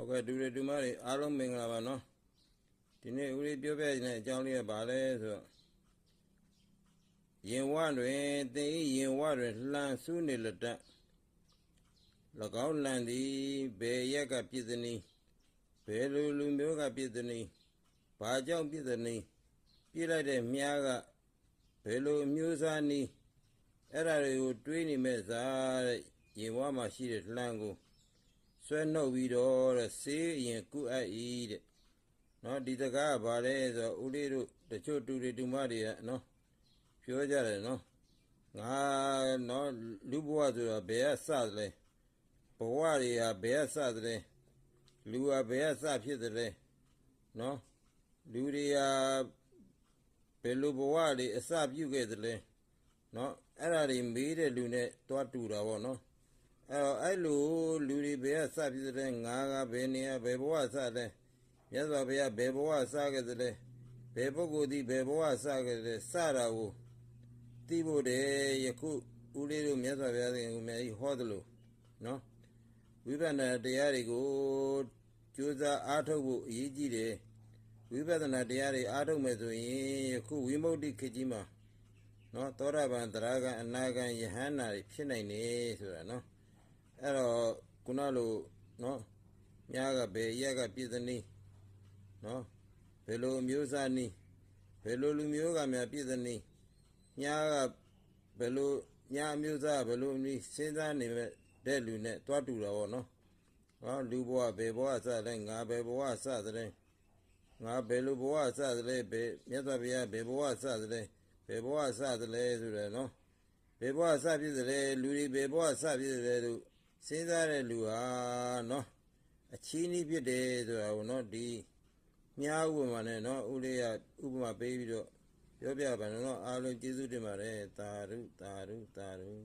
ဟုတ်ကဲ့ဒူရတူမတွေအားလုံးမင်္ဂလာပါနော်ဒီနေ့ဦးလေးပြောပြနေတဲ့အကြောင်းလေးကဘာလဲဆိုတော့ရင်ဝတွင်တင်ဤရင်ဝတွင်လှန်ဆူးနေလက်တ၎င်းလန်သည်ဘယ်ရက်ကပြည့်သနည်းဘယ်လူလူမျိုးကပြည့်သနည်းဘာကြောင့်ပြည့်သနည်းပြည့်လိုက်တဲ့မြားကဘယ်လိုအမျိုးအစားနည်းအဲ့ဒါတွေကိုတွေးနေမဲ့စားတဲ့ရင်ဝမှာရှိတဲ့လှန်ကို ဆွဲနှုတ်ပြီးတော့တဲ့ဆေးအရင်ကုအပ်ဤတဲ့နော်ဒီတကားကဘာလဲဆိုတော့ဦးလေးတို့တချို့တူတွေတူမတွေကနော်ပြောကြတယ်နော်ငါနော်လူဘဝဆိုတာဘယ်ကစသလဲဘဝတွေကဘယ်ကစသလဲလူကဘယ်ကစဖြစ်သလဲနော်လူတွေကဘယ်လိုဘဝတွေအစပြုခဲ့သလဲနော်အဲ့ဒါတွေမေးတဲ့လူနဲ့တွားတူတာပေါ့နော် အဲ့တော့အဲ့လိုလူတွေဘယ်ကစဖြစ်တဲ့ငါကဘယ်နေရဘယ်ဘဝစလဲမြတ်စွာဘုရားဘယ်ဘဝစခဲ့တဲ့ဘယ်ပုဂ္ဂိုလ်ဒီဘယ်ဘဝစခဲ့တဲ့စတာကိုသိဖို့တည်းယခုဦးလေးတို့မြတ်စွာဘုရားရှင်ကိုမြတ်ကြီးဟောသလိုနော်ဝိပဿနာတရားတွေကိုကြိုးစားအားထုတ်ဖို့အရေးကြီးတယ်ဝိပဿနာတရားတွေအားထုတ်မယ်ဆိုရင်ယခုဝိမု ക്തി ခေတ်ကြီးမှာနော်သောရပန်တရားကံအနာကံယဟန္တာတွေဖြစ်နိုင်နေဆိုတာနော် အဲ့တော့ခုနလိုနော်မြားကဘယ်ရက်ကပြည့်စနီးနော်ဘယ်လိုအမျိုးအစားနီးဘယ်လိုလူမျိုးကများပြည့်စနီးမြားကဘယ်လိုညာအမျိုးအစားဘယ်လိုနီးစဉ်းစားနေမဲ့တဲ့လူနဲ့တွားတူတာပေါ့နော်ဟောလူဘဝဘယ်ဘဝစတဲ့ငါဘယ်ဘဝစတဲ့ငါဘယ်လိုဘဝစတဲ့ဘယ်မြတ်စွာဘုရားဘယ်ဘဝစတဲ့ဘယ်ဘဝစတဲ့ဆိုရယ်နော်ဘယ်ဘဝစဖြစ်တဲ့လူတွေဘယ်ဘဝစဖြစ်တဲ့လို့ စဉ်းစားတဲ့လူဟာနော်အချီးနှီးဖြစ်တယ်ဆိုတာကိုနော်ဒီမြားဥပမာနဲ့နော်ဦးလေးကဥပမာပေးပြီးတော့ပြောပြပါနော်အားလုံးကျေးဇူးတင်ပါတယ်တာရုတာရုတာရု